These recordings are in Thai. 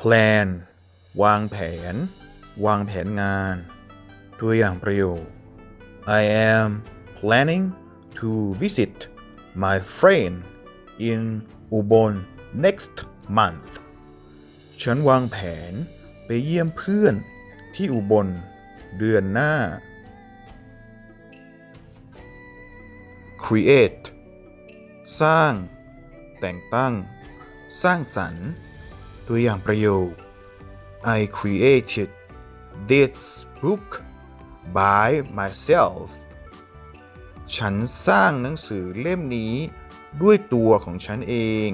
plan วางแผน วางแผนงาน ตัวอย่างประโยค I am planning to visit my friend in Ubon next month ฉันวางแผนไปเยี่ยมเพื่อนที่อุบลเดือนหน้า create สร้าง แต่งตั้ง สร้างสรรค์ ตัวอย่างประโยค I created this book by myself ฉันสร้างหนังสือเล่มนี้ด้วยตัวของฉันเอง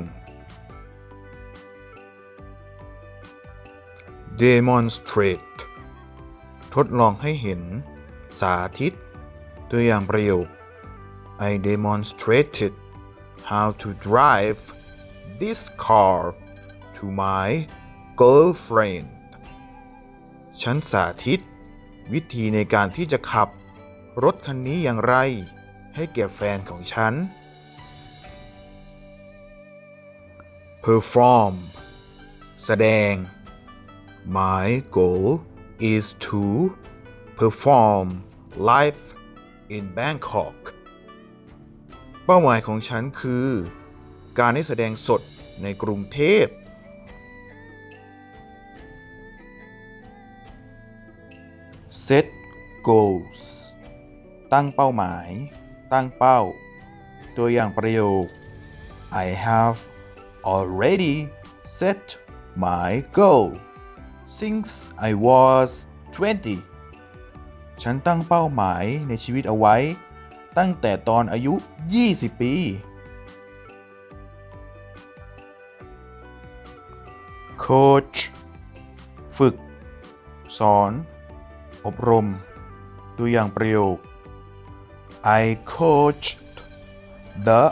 demonstrate ทดลองให้เห็น สาธิต ตัวอย่างประโยค I demonstrated how to drive this car to my girlfriend ฉันสาธิต วิธีในการที่จะขับ รถคันนี้อย่างไร ให้แก่แฟนของฉัน perform แสดง My goal is to perform live in Bangkok เป้าหมายของฉันคือ การได้แสดงสดในกรุงเทพ set goals ตั้งเป้าหมาย ตั้งเป้า ตัวอย่างประโยค I have already set my goal since I was 20 ฉันตั้งเป้าหมายในชีวิตเอาไว้ ตั้งแต่ตอนอายุ 20 ปี Coach ฝึก สอน อบรม ตัวอย่างประโยค I coached the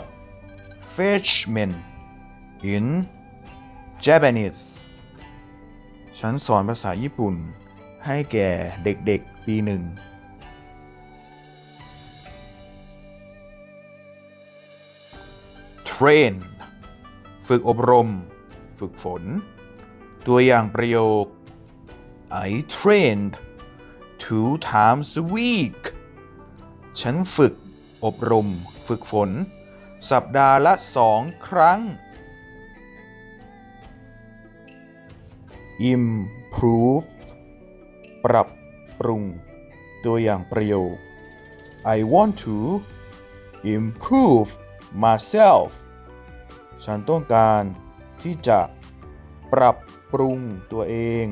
freshmen in Japanese ฉันสอนภาษาญี่ปุ่น ให้แก่เด็กๆ ปีหนึ่ง train ฝึกอบรม ฝึกฝน ตัวอย่างประโยค I trained two times a week ฉันฝึก อบรม ฝึกฝน สัปดาห์ละสองครั้ง improve ปรับปรุง ตัวอย่างประโยค I want to improve myself ฉันต้องการที่จะปรับปรุงตัวเอง